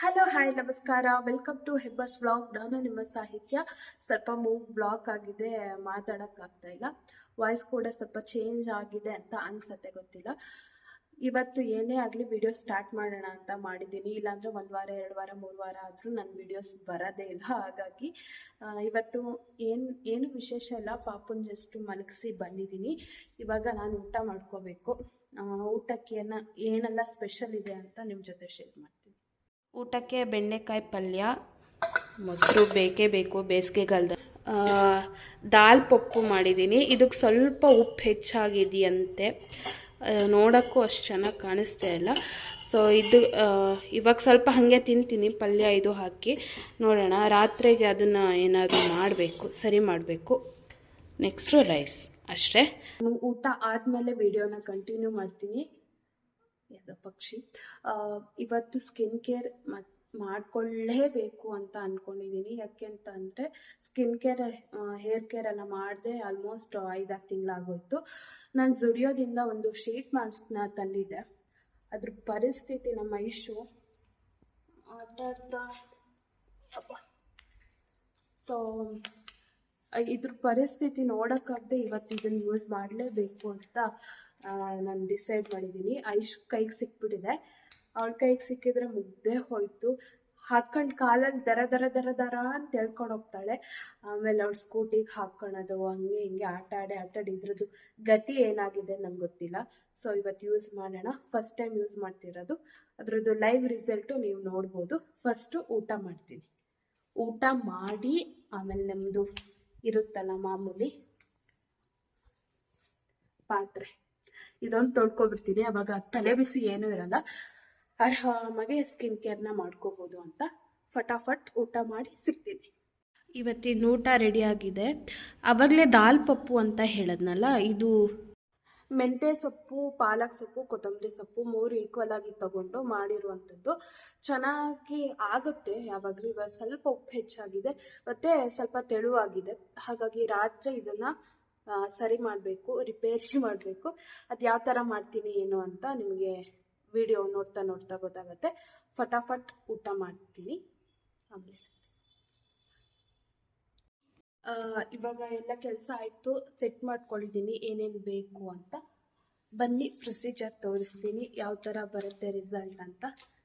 Hello hi ನಮಸ್ಕಾರ. Welcome to ಹೆಬ್ಬಸ್ blog ನಾನು ನಿಮ್ಮ ಸಾಹಿತ್ಯ. ಸ್ವಲ್ಪ ಮೂಗ್ ಬ್ಲಾಕ್ ಆಗಿದೆ ಮಾತಾಡೋಕ್ಕಾಗ್ತಾ ಇಲ್ಲ. ವಾಯ್ಸ್ ಕೂಡ ಸ್ವಲ್ಪ ಚೇಂಜ್ ಆಗಿದೆ ಅಂತ ಅನ್ಸತ್ತೆ, ಗೊತ್ತಿಲ್ಲ. ಇವತ್ತು ಏನೇ ಆಗಲಿ ವಿಡಿಯೋ ಸ್ಟಾರ್ಟ್ ಮಾಡೋಣ ಅಂತ ಮಾಡಿದ್ದೀನಿ. ಇಲ್ಲಾಂದರೆ ಒಂದು ವಾರ, ಎರಡು ವಾರ, ಮೂರು ವಾರ ಆದರೂ ನನ್ನ ವಿಡಿಯೋಸ್ ಬರೋದೇ ಇಲ್ಲ. ಹಾಗಾಗಿ ಇವತ್ತು ಏನು ಏನು ವಿಶೇಷ ಇಲ್ಲ. ಪಾಪುನ ಜಸ್ಟ್ ಮಲಗಿಸಿ ಬಂದಿದ್ದೀನಿ. ಇವಾಗ ನಾನು ಊಟ ಮಾಡ್ಕೋಬೇಕು. ಊಟಕ್ಕೆ ಏನ ಏನೆಲ್ಲ ಸ್ಪೆಷಲ್ ಇದೆ ಅಂತ ನಿಮ್ಮ ಜೊತೆ ಶೇರ್ ಮಾಡ್ತೀನಿ. ಊಟಕ್ಕೆ ಬೆಂಡೆಕಾಯಿ ಪಲ್ಯ, ಮೊಸರು ಬೇಕೇ ಬೇಕು, ಬೇಸಿಗೆಗಾಲದ ದಾಲ್ ಪಪ್ಪು ಮಾಡಿದ್ದೀನಿ. ಇದಕ್ಕೆ ಸ್ವಲ್ಪ ಉಪ್ಪು ಹೆಚ್ಚಾಗಿದೆಯಂತೆ. ನೋಡೋಕ್ಕೂ ಅಷ್ಟು ಚೆನ್ನಾಗಿ ಕಾಣಿಸ್ತಾ ಇಲ್ಲ. ಸೊ ಇದು ಇವಾಗ ಸ್ವಲ್ಪ ಹಾಗೆ ತಿಂತೀನಿ. ಪಲ್ಯ ಇದು ಹಾಕಿ ನೋಡೋಣ. ರಾತ್ರಿಗೆ ಅದನ್ನು ಏನಾದರೂ ಮಾಡಬೇಕು, ಸರಿ ಮಾಡಬೇಕು. ನೆಕ್ಸ್ಟು ರೈಸ್ ಅಷ್ಟೇ. ಊಟ ಆದಮೇಲೆ ವಿಡಿಯೋನ ಕಂಟಿನ್ಯೂ ಮಾಡ್ತೀನಿ. ಯಾವುದೋ ಪಕ್ಷಿ. ಇವತ್ತು ಸ್ಕಿನ್ ಕೇರ್ ಮಾಡ್ಕೊಳ್ಳೇಬೇಕು ಅಂತ ಅನ್ಕೊಂಡಿದ್ದೀನಿ ಯಾಕೆ ಅಂತ ಅಂದರೆ ಸ್ಕಿನ್ ಕೇರ್ ಹೇರ್ ಕೇರ್ ಎಲ್ಲ ಮಾಡಿದೆ ಆಲ್ಮೋಸ್ಟ್ ಐದಾರು ತಿಂಗಳಾಗೋಯ್ತು. ನಾನು ಜುಡಿಯೋದಿಂದ ಒಂದು ಶೀಟ್ ಮಾಸ್ಕ್ನ ತಂದಿದ್ದೆ. ಅದ್ರ ಪರಿಸ್ಥಿತಿ ನಮ್ಮ ಇಶು ಆಟ ಆಡ್ತಾ ಸೊ ಇದ್ರ ಪರಿಸ್ಥಿತಿ ನೋಡೋಕ್ಕಾಗದೆ ಇವತ್ತು ಇದನ್ನು ಯೂಸ್ ಮಾಡಲೇಬೇಕು ಅಂತ ನಾನು ಡಿಸೈಡ್ ಮಾಡಿದ್ದೀನಿ ಐಶ್ ಕೈಗೆ ಸಿಕ್ಬಿಟ್ಟಿದೆ. ಅವಳ ಕೈಗೆ ಸಿಕ್ಕಿದ್ರೆ ಮುದ್ದೆ ಹೋಯ್ತು. ಹಾಕೊಂಡು ಕಾಲಲ್ಲಿ ದರ ದರ ದರ ದರ ಅಂತ ಹೇಳ್ಕೊಂಡು ಹೋಗ್ತಾಳೆ. ಆಮೇಲೆ ಅವಳು ಸ್ಕೂಟಿಗೆ ಹಾಕ್ಕೊಳೋದು ಹಂಗೆ ಹಿಂಗೆ ಆಟ ಆಡಿ ಆಟ ಆಡಿ ಇದ್ರದ್ದು ಗತಿ ಏನಾಗಿದೆ ನಂಗೆ ಗೊತ್ತಿಲ್ಲ. ಸೊ ಇವತ್ತು ಯೂಸ್ ಮಾಡೋಣ. ಫಸ್ಟ್ ಟೈಮ್ ಯೂಸ್ ಮಾಡ್ತಿರೋದು. ಅದರದ್ದು ಲೈವ್ ರಿಸಲ್ಟು ನೀವು ನೋಡ್ಬೋದು. ಫಸ್ಟು ಊಟ ಮಾಡ್ತೀನಿ. ಊಟ ಮಾಡಿ ಆಮೇಲೆ ನಮ್ಮದು ಇರುತ್ತಲ್ಲ ಮಾಮೂಲಿ ಪಾತ್ರೆ. ಇದೊಂದು ತೊಳ್ಕೊಬಿಡ್ತೀನಿ. ಅವಾಗ ತಲೆ ಬಿಸಿ ಏನೂ ಇರಲ್ಲ. ಆರಾಮಾಗಿ ಸ್ಕಿನ್ ಕೇರ್ನ ಮಾಡ್ಕೋಬೋದು ಅಂತ ಫಟಾಫಟ್ ಊಟ ಮಾಡಿ ಸಿಗ್ತೀನಿ. ಇವತ್ತಿನ ಊಟ ರೆಡಿಯಾಗಿದೆ ಆವಾಗಲೇ ದಾಲ್ ಪಪ್ಪು ಅಂತ ಹೇಳದ್ನಲ್ಲ, ಇದು ಮೆಂತ್ಯ ಸೊಪ್ಪು, ಪಾಲಕ್ ಸೊಪ್ಪು, ಕೊತ್ತಂಬರಿ ಸೊಪ್ಪು ಮೂರು ಈಕ್ವಲ್ ಆಗಿ ತಗೊಂಡು ಮಾಡಿರುವಂಥದ್ದು. ಚೆನ್ನಾಗಿ ಆಗುತ್ತೆ. ಯಾವಾಗಲೂ ಇವಾಗ ಸ್ವಲ್ಪ ಉಪ್ಪು ಹೆಚ್ಚಾಗಿದೆ. ಮತ್ತು ಸ್ವಲ್ಪ ತೆಳುವಾಗಿದೆ. ಹಾಗಾಗಿ ರಾತ್ರಿ ಇದನ್ನು ಸರಿ ಮಾಡಬೇಕು ರಿಪೇರಿ ಮಾಡಬೇಕು. ಅದು ಯಾವ ಥರ ಮಾಡ್ತೀನಿ ಏನು ಅಂತ ನಿಮಗೆ ವಿಡಿಯೋ ನೋಡ್ತಾ ನೋಡ್ತಾ ಗೊತ್ತಾಗುತ್ತೆ. ಫಟಾಫಟ್ ಊಟ ಮಾಡ್ತೀನಿ. ಆಮೇಲೆ ಇವಾಗ ಎಲ್ಲ ಕೆಲಸ ಆಯಿತು ಸೆಟ್ ಮಾಡ್ಕೊಂಡಿದ್ದೀನಿ, ಏನೇನು ಬೇಕು ಅಂತ. ಬನ್ನಿ ಪ್ರೊಸೀಜರ್ ತೋರಿಸ್ತೀನಿ, ಯಾವ ಥರ ಬರುತ್ತೆ ರಿಸಲ್ಟ್ ಅಂತ.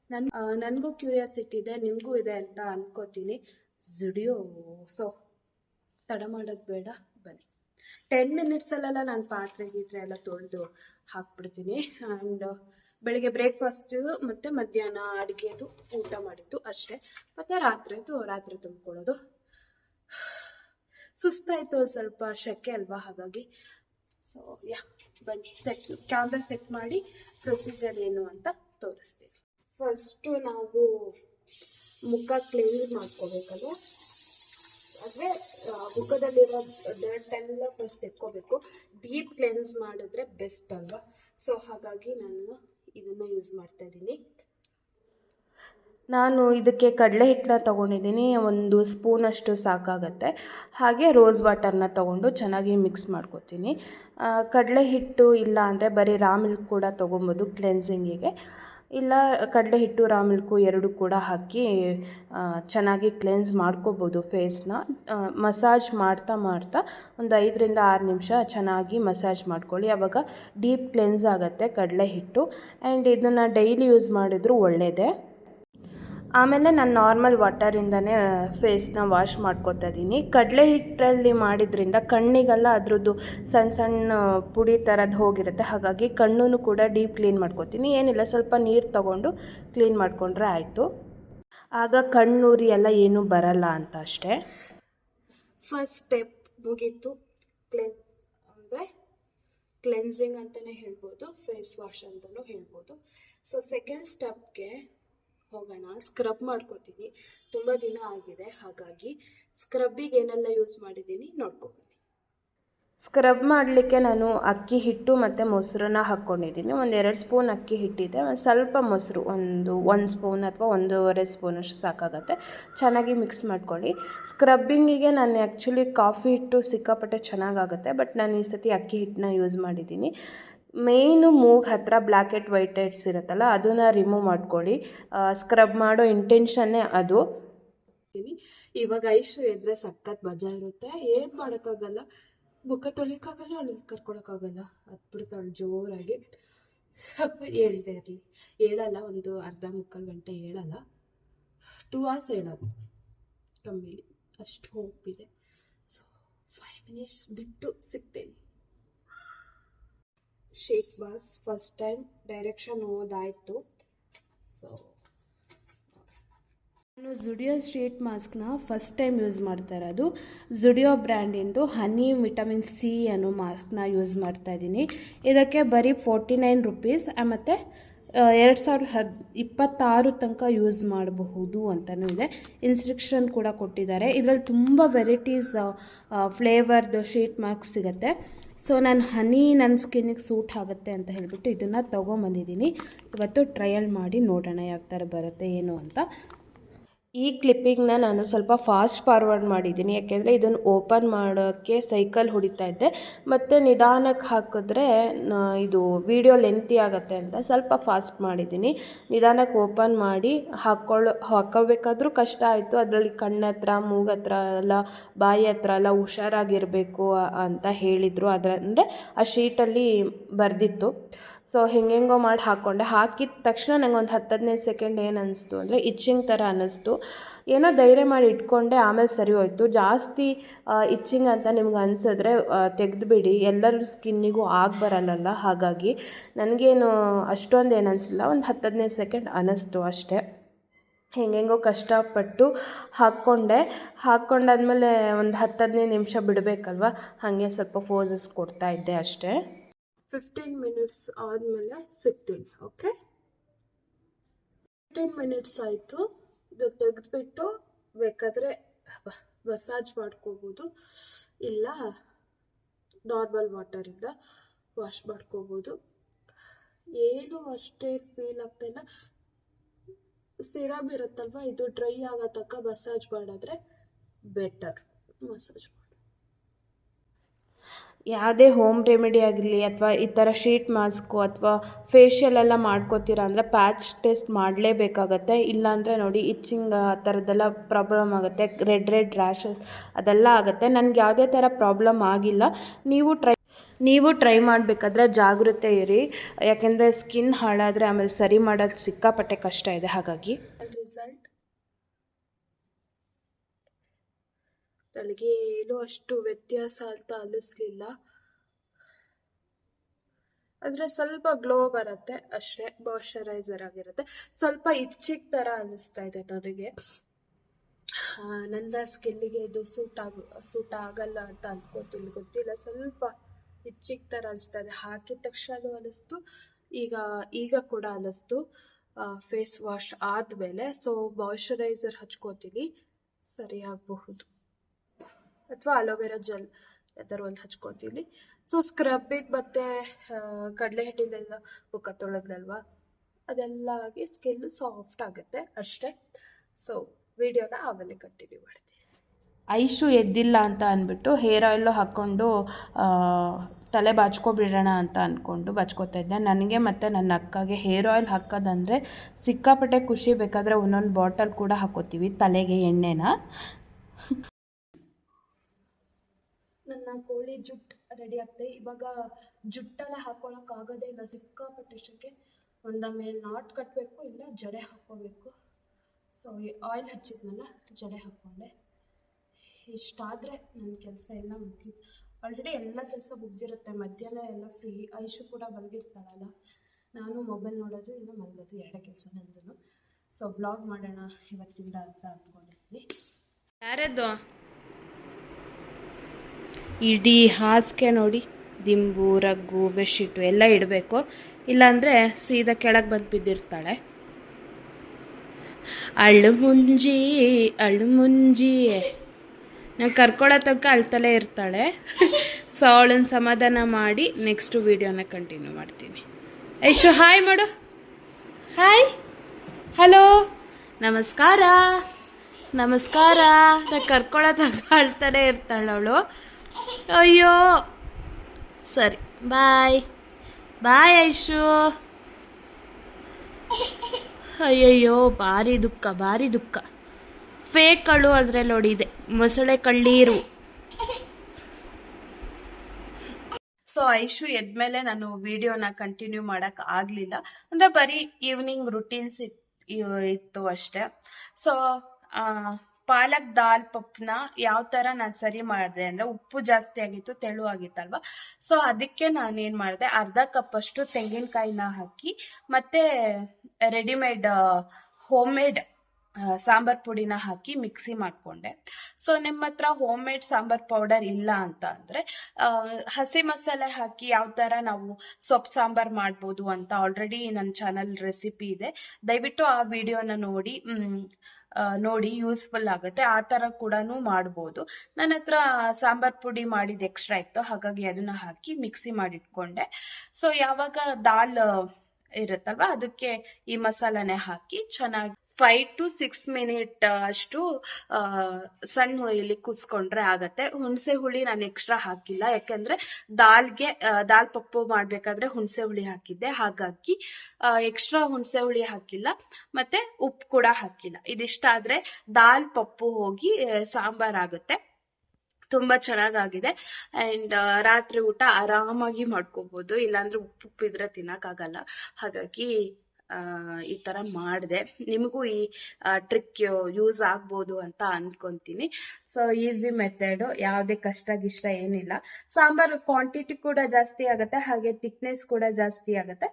ನನ್ ನನಗೂ ಕ್ಯೂರಿಯಾಸಿಟಿ ಇದೆ, ನಿಮಗೂ ಇದೆ ಅಂತ ಅನ್ಕೋತೀನಿ. ಜುಡಿಯೋ ಸೊ ತಡ ಮಾಡೋದು ಬೇಡ. ಟೆನ್ ಮಿನಿಟ್ಸಲ್ಲೆಲ್ಲ ನಾನು ಪಾತ್ರೆ ಗೀತ್ರೆ ಎಲ್ಲ ತೊಳೆದು ಹಾಕ್ಬಿಡ್ತೀನಿ. ಆ್ಯಂಡ್ ಬೆಳಿಗ್ಗೆ ಬ್ರೇಕ್ಫಾಸ್ಟು ಮತ್ತು ಮಧ್ಯಾಹ್ನ ಅಡುಗೆದು ಊಟ ಮಾಡಿದ್ದು ಅಷ್ಟೇ. ಮತ್ತು ರಾತ್ರಿದು ರಾತ್ರಿ ತುಂಬ್ಕೊಳ್ಳೋದು. ಸುಸ್ತಾಯಿತು ಒಂದು ಸ್ವಲ್ಪ ಶೆಕೆ ಅಲ್ವಾ ಹಾಗಾಗಿ. ಸೊ ಯಾ ಬನ್ನಿ ಸೆಟ್ ಕ್ಯಾಮ್ರಾ ಸೆಟ್ ಮಾಡಿ ಪ್ರೊಸೀಜರ್ ಏನು ಅಂತ ತೋರಿಸ್ತೀನಿ. ಫಸ್ಟು ನಾವು ಮುಖ ಕ್ಲೀನ್ ಮಾಡ್ಕೋಬೇಕಲ್ವ? ಅಂದರೆ ಮುಖದಲ್ಲಿರೋ ಡರ್ಟ್ ಎಲ್ಲ ಫಸ್ಟ್ ಎತ್ಕೋಬೇಕು. ಡೀಪ್ ಕ್ಲೆನ್ಸ್ ಮಾಡಿದ್ರೆ ಬೆಸ್ಟ್ ಅಲ್ವಾ? ಸೊ ಹಾಗಾಗಿ ನಾನು ಇದನ್ನು ಯೂಸ್ ಮಾಡ್ತಾ ಇದ್ದೀನಿ. ನಾನು ಇದಕ್ಕೆ ಕಡಲೆ ಹಿಟ್ಟನ್ನ ತೊಗೊಂಡಿದ್ದೀನಿ. ಒಂದು ಸ್ಪೂನಷ್ಟು ಸಾಕಾಗತ್ತೆ. ಹಾಗೆ ರೋಸ್ ವಾಟರ್ನ ತೊಗೊಂಡು ಚೆನ್ನಾಗಿ ಮಿಕ್ಸ್ ಮಾಡ್ಕೊತೀನಿ. ಕಡಲೆ ಹಿಟ್ಟು ಇಲ್ಲ ಅಂದರೆ ಬರೀ ರಾ ಮಿಲ್ಕ್ ಕೂಡ ತೊಗೊಬೋದು ಕ್ಲೆನ್ಸಿಂಗಿಗೆ ಇಲ್ಲ, ಕಡಲೆ ಹಿಟ್ಟು ರಾ ಮಿಲ್ಕು ಎರಡು ಕೂಡ ಹಾಕಿ ಚೆನ್ನಾಗಿ ಕ್ಲೆನ್ಸ್ ಮಾಡ್ಕೋಬೋದು ಫೇಸ್ನ ಮಸಾಜ್ ಮಾಡ್ತಾ ಮಾಡ್ತಾ ಒಂದು ಐದರಿಂದ ಆರು ನಿಮಿಷ ಚೆನ್ನಾಗಿ ಮಸಾಜ್ ಮಾಡ್ಕೊಳ್ಳಿ. ಆವಾಗ ಡೀಪ್ ಕ್ಲೆನ್ಸ್ ಆಗುತ್ತೆ ಕಡಲೆ ಹಿಟ್ಟು. ಆ್ಯಂಡ್ ಇದನ್ನು ಡೈಲಿ ಯೂಸ್ ಮಾಡಿದರೂ ಒಳ್ಳೆಯದೇ ಆಮೇಲೆ ನಾನು ನಾರ್ಮಲ್ ವಾಟರಿಂದನೇ ಫೇಸ್ನ ವಾಶ್ ಮಾಡ್ಕೊತಾ ಇದ್ದೀನಿ. ಕಡಲೆ ಹಿಟ್ಟಲ್ಲಿ ಮಾಡಿದ್ರಿಂದ ಕಣ್ಣಿಗೆಲ್ಲ ಅದರದ್ದು ಸಣ್ಣ ಸಣ್ಣ ಪುಡಿ ಥರದ್ದು ಹೋಗಿರುತ್ತೆ. ಹಾಗಾಗಿ ಕಣ್ಣು ಕೂಡ ಡೀಪ್ ಕ್ಲೀನ್ ಮಾಡ್ಕೊತೀನಿ. ಏನಿಲ್ಲ, ಸ್ವಲ್ಪ ನೀರು ತಗೊಂಡು ಕ್ಲೀನ್ ಮಾಡಿಕೊಂಡ್ರೆ ಆಯಿತು. ಆಗ ಕಣ್ಣೂರಿ ಎಲ್ಲ ಏನೂ ಬರಲ್ಲ ಅಂತ ಅಷ್ಟೇ. ಫಸ್ಟ್ ಸ್ಟೆಪ್ ಮುಗೀತು. ಕ್ಲೆನ್ ಅಂದರೆ ಕ್ಲೆನ್ಸಿಂಗ್ ಅಂತಲೇ ಹೇಳ್ಬೋದು ಫೇಸ್ ವಾಶ್ ಅಂತಲೂ ಹೇಳ್ಬೋದು. ಸೊ ಸೆಕೆಂಡ್ ಸ್ಟೆಪ್ಗೆ ಹೋಗೋಣ. ಸ್ಕ್ರಬ್ ಮಾಡ್ಕೋತೀನಿ. ತುಂಬ ದಿನ ಆಗಿದೆ. ಹಾಗಾಗಿ ಸ್ಕ್ರಬ್ಬಿಗೆ ಏನೆಲ್ಲ ಯೂಸ್ ಮಾಡಿದ್ದೀನಿ ನೋಡ್ಕೊಬನ್ನಿ. ಸ್ಕ್ರಬ್ ಮಾಡಲಿಕ್ಕೆ ನಾನು ಅಕ್ಕಿ ಹಿಟ್ಟು ಮತ್ತು ಮೊಸರನ್ನ ಹಾಕ್ಕೊಂಡಿದ್ದೀನಿ ಒಂದು ಎರಡು ಸ್ಪೂನ್ ಅಕ್ಕಿ ಹಿಟ್ಟಿದೆ. ಒಂದು ಸ್ವಲ್ಪ ಮೊಸರು, ಒಂದು ಒಂದು ಸ್ಪೂನ್ ಅಥವಾ ಒಂದೂವರೆ ಸ್ಪೂನಷ್ಟು ಸಾಕಾಗುತ್ತೆ. ಚೆನ್ನಾಗಿ ಮಿಕ್ಸ್ ಮಾಡ್ಕೊಳ್ಳಿ. ಸ್ಕ್ರಬ್ಬಿಂಗಿಗೆ ನಾನು ಆ್ಯಕ್ಚುಲಿ ಕಾಫಿ ಹಿಟ್ಟು ಸಿಕ್ಕಾಪಟ್ಟೆ ಚೆನ್ನಾಗಾಗುತ್ತೆ. ಬಟ್ ನಾನು ಈ ಸತಿ ಅಕ್ಕಿ ಹಿಟ್ಟನ್ನ ಯೂಸ್ ಮಾಡಿದ್ದೀನಿ. ಮೇಯ್ನು ಮೂಗು ಹತ್ತಿರ ಬ್ಲ್ಯಾಕ್ ಹೆಡ್ ವೈಟ್ ಹೆಡ್ಸ್ ಇರುತ್ತಲ್ಲ, ಅದನ್ನು ರಿಮೂವ್ ಮಾಡ್ಕೊಳ್ಳಿ. ಸ್ಕ್ರಬ್ ಮಾಡೋ ಇಂಟೆನ್ಷನ್ನೇ ಅದು. ಇವಾಗ ಐಶು ಎದ್ರೆ ಸಖತ್ ಮಜಾ ಇರುತ್ತೆ. ಏನು ಮಾಡೋಕ್ಕಾಗಲ್ಲ? ಮುಖ ತೊಳಿಯೋಕ್ಕಾಗಲ್ಲ ಅವಳು ಕರ್ಕೊಳಕ್ಕಾಗಲ್ಲ? ಹತ್ಬಿಡ್ತಾಳೆ ಜೋರಾಗಿ. ಹೇಳ್ದೆ ಇರಲಿ. ಹೇಳಲ್ಲ, ಒಂದು ಅರ್ಧ ಮುಕ್ಕಾಲು ಗಂಟೆ ಹೇಳಲ್ಲ. ಟೂ ಅವರ್ಸ್ ಹೇಳೋದು. ಕಮ್ಮಿಲಿ ಅಷ್ಟು ಹೋಪ್ ಇದೆ. ಸೊ ಫೈವ್ ಮಿನಿಟ್ಸ್ ಬಿಟ್ಟು ಸಿಗ್ತೇನೆ. ಶೇಕ್ ಬಾಸ್ ಫಸ್ಟ್ ಟೈಮ್ ಡೈರೆಕ್ಷನ್ ಓದಾಯಿತು ಸೊ ನಾನು ಜುಡಿಯೋ ಸ್ಟ್ರೀಟ್ ಮಾಸ್ಕ್ನ ಫಸ್ಟ್ ಟೈಮ್ ಯೂಸ್ ಮಾಡ್ತಾ ಇರೋದು. ಜುಡಿಯೋ ಬ್ರ್ಯಾಂಡಿಂದು ಹನಿ ವಿಟಮಿನ್ ಸಿ ಅನ್ನೋ ಮಾಸ್ಕ್ನ ಯೂಸ್ ಮಾಡ್ತಾ ಇದ್ದೀನಿ. ಇದಕ್ಕೆ ಬರೀ ಫೋರ್ಟಿ ನೈನ್ ರುಪೀಸ್ ಮತ್ತು ಎರಡು ಸಾವಿರದ ಹದ್, ಇಪ್ಪತ್ತಾರು ತನಕ ಯೂಸ್ ಮಾಡಬಹುದು ಅಂತಲೂ ಇದೆ. ಇನ್ಸ್ಟ್ರಕ್ಷನ್ ಕೂಡ ಕೊಟ್ಟಿದ್ದಾರೆ. ಇದರಲ್ಲಿ ತುಂಬ ವೆರೈಟೀಸ್ ಫ್ಲೇವರ್ದು ಶೀಟ್ ಮಾಸ್ಕ್ ಸಿಗುತ್ತೆ. ಸೊ ನಾನು ಹನಿ ನನ್ನ ಸ್ಕಿನ್ನಿಗೆ ಸೂಟ್ ಆಗುತ್ತೆ ಅಂತ ಹೇಳಿಬಿಟ್ಟು ಇದನ್ನು ತೊಗೊಂಬಂದಿದ್ದೀನಿ. ಇವತ್ತು ಟ್ರಯಲ್ ಮಾಡಿ ನೋಡೋಣ ಯಾವ ಥರ ಬರುತ್ತೆ, ಏನು ಅಂತ. ಈ ಕ್ಲಿಪ್ಪಿಂಗ್ನ ನಾನು ಸ್ವಲ್ಪ ಫಾಸ್ಟ್ ಫಾರ್ವರ್ಡ್ ಮಾಡಿದ್ದೀನಿ. ಯಾಕೆಂದರೆ ಇದನ್ನು ಓಪನ್ ಮಾಡೋಕ್ಕೆ ಸೈಕಲ್ ಹೊಡಿತಾ ಇದ್ದೆ ಮತ್ತು ನಿಧಾನಕ್ಕೆ ಹಾಕಿದ್ರೆ ಇದು ವಿಡಿಯೋ ಲೆಂತಿ ಆಗುತ್ತೆ ಅಂತ ಸ್ವಲ್ಪ ಫಾಸ್ಟ್ ಮಾಡಿದ್ದೀನಿ. ನಿಧಾನಕ್ಕೆ ಓಪನ್ ಮಾಡಿ ಹಾಕ್ಕೊಳ್ಳೋ ಹಾಕೋಬೇಕಾದ್ರೂ ಕಷ್ಟ ಆಯಿತು. ಅದರಲ್ಲಿ ಕಣ್ಣ ಹತ್ರ ಮೂಗ ಹತ್ರ ಎಲ್ಲ ಬಾಯಿ ಹತ್ರ ಎಲ್ಲ ಹುಷಾರಾಗಿರಬೇಕು ಅಂತ ಹೇಳಿದರು. ಅದರ ಅಂದರೆ ಆ ಶೀಟಲ್ಲಿ ಬರೆದಿತ್ತು. ಸೊ ಹೆಂಗೆಂಗೋ ಮಾಡಿ ಹಾಕ್ಕೊಂಡೆ ಹಾಕಿದ ತಕ್ಷಣ ನನಗೆ ಒಂದು ಹತ್ತು ಹದಿನೈದು ಸೆಕೆಂಡ್ ಏನು ಅನ್ನಿಸ್ತು ಅಂದರೆ ಇಚ್ಚಿಂಗ್ ಥರ ಅನ್ನಿಸ್ತು ಏನೋ ಧೈರ್ಯ ಮಾಡಿ ಇಟ್ಕೊಂಡೆ ಆಮೇಲೆ ಸರಿ ಹೋಯ್ತು. ಜಾಸ್ತಿ ಇಚ್ಚಿಂಗ್ ಅಂತ ನಿಮ್ಗೆ ಅನಿಸಿದ್ರೆ ತೆಗೆದುಬಿಡಿ. ಎಲ್ಲರ ಸ್ಕಿನ್ನಿಗೂ ಆಗಿ ಬರಲ್ಲ ಹಾಗಾಗಿ ನನಗೇನು ಅಷ್ಟೊಂದು ಏನು ಅನಿಸಿಲ್ಲ. ಒಂದು ಹತ್ತು ಹದಿನೈದು ಸೆಕೆಂಡ್ ಅನ್ನಿಸ್ತು ಅಷ್ಟೇ. ಹೆಂಗೆಂಗೋ ಕಷ್ಟಪಟ್ಟು ಹಾಕ್ಕೊಂಡೆ. ಹಾಕ್ಕೊಂಡಾದ್ಮೇಲೆ ಒಂದು ಹತ್ತು ಹದಿನೈದು ನಿಮಿಷ ಬಿಡಬೇಕಲ್ವ? ಹಾಗೆ ಸ್ವಲ್ಪ ಫೋಸಸ್ ಕೊಡ್ತಾ ಇದ್ದೆ ಅಷ್ಟೇ. ಫಿಫ್ಟೀನ್ ಮಿನಿಟ್ಸ್ ಆದಮೇಲೆ ಸಿಗ್ತೀನಿ ಓಕೆ ಫಿಫ್ಟೀನ್ ಮಿನಿಟ್ಸ್ ಆಯಿತು. ಇದು ತೆಗೆದ್ಬಿಟ್ಟು ಬೇಕಾದರೆ ಮಸಾಜ್ ಮಾಡ್ಕೋಬೋದು. ಇಲ್ಲ ನಾರ್ಮಲ್ ವಾಟರಿಂದ ವಾಶ್ ಮಾಡ್ಕೋಬೋದು. ಏನು ಅಷ್ಟೇ ಫೀಲ್ ಆಗ್ತಾಯಿಲ್ಲ ಸಿರಮ್ ಇರುತ್ತಲ್ವ, ಇದು ಡ್ರೈ ಆಗೋ ತನಕ ಮಸಾಜ್ ಮಾಡಿದ್ರೆ ಬೆಟರ್ ಮಸಾಜ್ ಯಾವುದೇ ಹೋಮ್ ರೆಮಿಡಿ ಆಗಲಿ ಅಥವಾ ಈ ಥರ ಶೀಟ್ ಮಾಸ್ಕು ಅಥವಾ ಫೇಶಿಯಲ್ ಎಲ್ಲ ಮಾಡ್ಕೋತೀರ ಅಂದರೆ ಪ್ಯಾಚ್ ಟೆಸ್ಟ್ ಮಾಡಲೇಬೇಕಾಗತ್ತೆ. ಇಲ್ಲಾಂದರೆ ನೋಡಿ ಇಚ್ಚಿಂಗ್ ಆ, ಥರದ್ದೆಲ್ಲ ಪ್ರಾಬ್ಲಮ್ ಆಗುತ್ತೆ. ರೆಡ್ ರೆಡ್ ರ್ಯಾಷಸ್ ಅದೆಲ್ಲ ಆಗುತ್ತೆ. ನನಗೆ ಯಾವುದೇ ಥರ ಪ್ರಾಬ್ಲಮ್ ಆಗಿಲ್ಲ. ನೀವು ಟ್ರೈ ನೀವು ಟ್ರೈ ಮಾಡಬೇಕಾದ್ರೆ ಜಾಗೃತೆ ಇರಿ. ಯಾಕೆಂದರೆ ಸ್ಕಿನ್ ಹಾಳಾದರೆ ಆಮೇಲೆ ಸರಿ ಮಾಡೋದು ಸಿಕ್ಕಾಪಟ್ಟೆ ಕಷ್ಟ ಇದೆ ಹಾಗಾಗಿ. ರಿಸಲ್ಟ್ ನನಗೆ ಏನೂ ಅಷ್ಟು ವ್ಯತ್ಯಾಸ ಅಂತ ಅನ್ನಿಸ್ಲಿಲ್ಲ. ಅಂದರೆ ಸ್ವಲ್ಪ ಗ್ಲೋ ಬರುತ್ತೆ, ಅಷ್ಟೇ ಮಾಯಶ್ಚರೈಸರ್ ಆಗಿರುತ್ತೆ. ಸ್ವಲ್ಪ ಇಚ್ಚಿಗೆ ಥರ ಅನ್ನಿಸ್ತಾ ಇದೆ ನನಗೆ. ನನ್ನ ಸ್ಕಿನ್ನಿಗೆ ಇದು ಸೂಟ್ ಆಗ ಸೂಟ್ ಆಗಲ್ಲ ಅಂತ ಅನ್ಕೋತೀನಿ, ಗೊತ್ತಿಲ್ಲ. ಸ್ವಲ್ಪ ಇಚ್ಚಿಗೆ ಥರ ಅನಿಸ್ತಾ ಇದೆ. ಹಾಕಿದ ತಕ್ಷಣ ಅನ್ನಿಸ್ತು, ಈಗ ಈಗ ಕೂಡ ಅನ್ನಿಸ್ತು. ಫೇಸ್ ವಾಶ್ ಆದಮೇಲೆ ಸೊ ಮಾಯಶ್ಚರೈಸರ್ ಹಚ್ಕೋತೀನಿ. ಸರಿ ಆಗಬಹುದು. ಅಥವಾ ಅಲೋವೆರಾ ಜೆಲ್ ಯಾವ್ದಾದ್ರು ಒಂದು ಹಚ್ಕೊತೀವಿ ಸೊ ಸ್ಕ್ರಬ್ಬಿಗೆ ಮತ್ತೆ ಕಡಲೆ ಹಿಟ್ಟಿಂದೆಲ್ಲ ಮುಖ ತೊಳೆದ್ಲಲ್ವಾ ಅದೆಲ್ಲ ಆಗಿ ಸ್ಕಿನ್ ಸಾಫ್ಟ್ ಆಗುತ್ತೆ ಅಷ್ಟೇ. ಸೊ ವಿಡಿಯೋನ ಆಮೇಲೆ ಕಂಟಿನ್ಯೂ ಮಾಡ್ತೀನಿ. ಐಶು ಎದ್ದಿಲ್ಲ ಅಂತ ಅಂದ್ಬಿಟ್ಟು ಹೇರ್ ಆಯಿಲು ಹಾಕ್ಕೊಂಡು ತಲೆ ಬಾಚ್ಕೊಬಿಡೋಣ ಅಂತ ಅಂದ್ಕೊಂಡು ಬಚ್ಕೋತಾ ಇದ್ದೆ. ನನಗೆ ಮತ್ತು ನನ್ನ ಅಕ್ಕಗೆ ಹೇರ್ ಆಯಿಲ್ ಹಾಕೋದಂದರೆ ಸಿಕ್ಕಾಪಟ್ಟೆ ಖುಷಿ ಬೇಕಾದರೆ ಒಂದೊಂದು ಬಾಟಲ್ ಕೂಡ ಹಾಕೋತೀವಿ ತಲೆಗೆ, ಎಣ್ಣೆನ. ಕೋಳಿ ಜುಟ್ಟು ರೆಡಿ ಆಗ್ತದೆ. ಇವಾಗ ಜುಟ್ಟೆಲ್ಲ ಹಾಕೊಳಕ್ ಆಗೋದೇ ಇಲ್ಲ. ಸಿಕ್ಕಾಪಟ್ಟೆ ಇಷ್ಟಕ್ಕೆ ಒಂದ ಮೇಲೆ ನಾಟ್ ಕಟ್ಟಬೇಕು ಇಲ್ಲ ಜಡೆ ಹಾಕ್ಕೋಬೇಕು ಸೊ ಆಯಿಲ್ ಹಚ್ಚಿದ್ನಲ್ಲ, ಜಡೆ ಹಾಕ್ಕೊಂಡೆ ಇಷ್ಟಾದರೆ ನನ್ನ ಕೆಲಸ ಎಲ್ಲ ಮುಗೀತು. ಆಲ್ರೆಡಿ ಎಲ್ಲ ಕೆಲಸ ಮುಗ್ದಿರುತ್ತೆ. ಮಧ್ಯಾಹ್ನ ಎಲ್ಲ ಫ್ರೀ ಐಶು ಕೂಡ ಮಲಗಿರ್ತಾಳಲ್ಲ ನಾನು ಮೊಬೈಲ್ ನೋಡೋದು, ಇಲ್ಲ ಮಲಗೋದು, ಎರಡೇ ಕೆಲಸ ನಂದು ಸೊ ಬ್ಲಾಗ್ ಮಾಡೋಣ ಇವತ್ತಿಂದ ಅಂತ ಅಂದ್ಕೊಂಡಿದ್ದೀನಿ ಯಾರದ್ದು? ಇಡೀ ಹಾಸಿಗೆ ನೋಡಿ ದಿಂಬು ರಗ್ಗು ಬೆಡ್ಶೀಟು ಎಲ್ಲ ಇಡಬೇಕು. ಇಲ್ಲಾಂದರೆ ಸೀದಾ ಕೆಳಗೆ ಬಂದು ಬಿದ್ದಿರ್ತಾಳೆ. ಅಳು ಮುಂಜಿ ಅಳು ಮುಂಜಿ. ನಾನು ಕರ್ಕೊಳ್ಳೋ ತನಕ ಅಳ್ತಲೇ ಇರ್ತಾಳೆ. ಸೊ ಅವಳನ್ನ ಸಮಾಧಾನ ಮಾಡಿ ನೆಕ್ಸ್ಟ್ ವೀಡಿಯೋನ ಕಂಟಿನ್ಯೂ ಮಾಡ್ತೀನಿ. ಐಶು ಹಾಯ್ ಮಾಡು. ಹಾಯ್. ಹಲೋ ನಮಸ್ಕಾರ. ನಮಸ್ಕಾರ. ನಾನು ಕರ್ಕೊಳ್ಳೋ ತನಕ ಅಳ್ತಲೇ ಇರ್ತಾಳೆ ಅವಳು. ಅಯ್ಯೋ. ಸರಿ, ಬಾಯ್. ಬಾಯ್ ಐಶು. ಅಯ್ಯಯ್ಯೋ, ಭಾರಿ ದುಃಖ ಭಾರಿ ದುಃಖ. ಫೇಕ್ ಕಳ್ಳು ಅದ್ರಲ್ಲಿ ನೋಡಿದೆ. ಮೊಸಳೆ ಕಳ್ಳೀರು ಸೊ ಐಶು ಎದ್ಮೇಲೆ ನಾನು ವಿಡಿಯೋನ ಕಂಟಿನ್ಯೂ ಮಾಡಕ್ ಆಗ್ಲಿಲ್ಲ. ಅಂದ್ರೆ ಬರೀ ಈವ್ನಿಂಗ್ ರುಟೀನ್ಸ್ ಇತ್ತು ಅಷ್ಟೇ. ಸೊ ಪಾಲಕ್ ದಾಲ್ ಪಪ್ನ ಯಾವ ಥರ ನಾನು ಸರಿ ಮಾಡಿದೆ ಅಂದ್ರೆ ಉಪ್ಪು ಜಾಸ್ತಿ ಆಗಿತ್ತು, ತೆಳು ಆಗಿತ್ತಲ್ವ? ಸೊ ಅದಕ್ಕೆ ನಾನು ಏನು ಮಾಡಿದೆ, ಅರ್ಧ ಕಪ್ಪಷ್ಟು ತೆಂಗಿನಕಾಯಿನ ಹಾಕಿ ಮತ್ತೆ ರೆಡಿಮೇಡ್ ಹೋಮ್ ಮೇಡ್ ಸಾಂಬಾರ್ ಪುಡಿನ ಹಾಕಿ ಮಿಕ್ಸಿ ಮಾಡಿಕೊಂಡೆ. ಸೊ ನಿಮ್ಮ ಹತ್ರ ಹೋಮ್ ಮೇಡ್ ಸಾಂಬಾರ್ ಪೌಡರ್ ಇಲ್ಲ ಅಂತ ಅಂದರೆ ಹಸಿ ಮಸಾಲೆ ಹಾಕಿ ಯಾವ ಥರ ನಾವು ಸೊಪ್ಪು ಸಾಂಬಾರ್ ಮಾಡ್ಬೋದು ಅಂತ ಆಲ್ರೆಡಿ ನನ್ನ ಚಾನಲ್ ರೆಸಿಪಿ ಇದೆ. ದಯವಿಟ್ಟು ಆ ವಿಡಿಯೋನ ನೋಡಿ. ನೋಡಿ ಯೂಸ್ಫುಲ್ ಆಗುತ್ತೆ. ಆ ತರ ಕೂಡ ಮಾಡ್ಬೋದು. ನನ್ನ ಹತ್ರ ಸಾಂಬಾರ್ ಪುಡಿ ಮಾಡಿದ ಎಕ್ಸ್ಟ್ರಾ ಇತ್ತು. ಹಾಗಾಗಿ ಅದನ್ನ ಹಾಕಿ ಮಿಕ್ಸಿ ಮಾಡಿಟ್ಕೊಂಡೆ. ಸೊ ಯಾವಾಗ ದಾಲ್ ಇರುತ್ತಲ್ವ, ಅದಕ್ಕೆ ಈ ಮಸಾಲನೆ ಹಾಕಿ ಚೆನ್ನಾಗಿ ಫೈವ್ ಟು ಸಿಕ್ಸ್ ಮಿನಿಟ್ ಅಷ್ಟು ಸಣ್ಣ ಹುರಿಲಿ ಕುಸ್ಕೊಂಡ್ರೆ ಆಗತ್ತೆ. ಹುಣಸೆ ಹುಳಿ ನಾನು ಎಕ್ಸ್ಟ್ರಾ ಹಾಕಿಲ್ಲ. ಯಾಕಂದ್ರೆ ದಾಲ್ಗೆ ದಾಲ್ ಪಪ್ಪು ಮಾಡ್ಬೇಕಾದ್ರೆ ಹುಣಸೆ ಹುಳಿ ಹಾಕಿದ್ದೆ. ಹಾಗಾಗಿ ಎಕ್ಸ್ಟ್ರಾ ಹುಣಸೆ ಹುಳಿ ಹಾಕಿಲ್ಲ. ಮತ್ತೆ ಉಪ್ಪು ಕೂಡ ಹಾಕಿಲ್ಲ. ಇದಿಷ್ಟ ಆದ್ರೆ ದಾಲ್ ಪಪ್ಪು ಹೋಗಿ ಸಾಂಬಾರ್ ಆಗುತ್ತೆ. ತುಂಬಾ ಚೆನ್ನಾಗಾಗಿದೆ. ಅಂಡ್ ರಾತ್ರಿ ಊಟ ಆರಾಮಾಗಿ ಮಾಡ್ಕೋಬಹುದು ಇಲ್ಲಾಂದ್ರೆ ಉಪ್ಪು ಉಪ್ಪಿದ್ರೆ ತಿನ್ನಕ್ಕಾಗಲ್ಲ. ಹಾಗಾಗಿ ಈ ತರ ಮಾಡಿದೆ. ನಿಮಗೂ ಈ ಟ್ರಿಕ್ ಯೂಸ್ ಆಗ್ಬೋದು ಅಂತ ಅನ್ಕೊಂತೀನಿ. ಸೊ ಈಸಿ ಮೆಥಡು ಯಾವುದೇ ಕಷ್ಟ ಗಿಷ್ಟ ಏನಿಲ್ಲ. ಸಾಂಬಾರು ಕ್ವಾಂಟಿಟಿ ಕೂಡ ಜಾಸ್ತಿ ಆಗುತ್ತೆ, ಹಾಗೆ ಥಿಕ್ನೆಸ್ ಕೂಡ ಜಾಸ್ತಿ ಆಗುತ್ತೆ.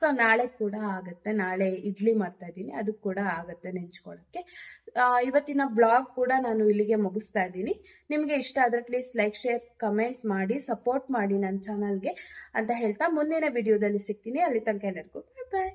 ಸೊ ನಾಳೆ ಕೂಡ ಆಗುತ್ತೆ. ನಾಳೆ ಇಡ್ಲಿ ಮಾಡ್ತಾ ಇದ್ದೀನಿ, ಅದು ಕೂಡ ಆಗುತ್ತೆ ನೆಂಚ್ಕೊಳ್ಳೋಕ್ಕೆ ಇವತ್ತಿನ ಬ್ಲಾಗ್ ಕೂಡ ನಾನು ಇಲ್ಲಿಗೆ ಮುಗಿಸ್ತಾ ಇದ್ದೀನಿ. ನಿಮಗೆ ಇಷ್ಟ ಆದರೆ ಪ್ಲೀಸ್ ಲೈಕ್ ಶೇರ್ ಕಮೆಂಟ್ ಮಾಡಿ ಸಪೋರ್ಟ್ ಮಾಡಿ ನನ್ನ ಚಾನಲ್ಗೆ ಅಂತ ಹೇಳ್ತಾ ಮುಂದಿನ ವಿಡಿಯೋದಲ್ಲಿ ಸಿಗ್ತೀನಿ. ಅಲ್ಲಿ ತನಕ ಎಲ್ಲರಿಗೂ ಬಾಯ್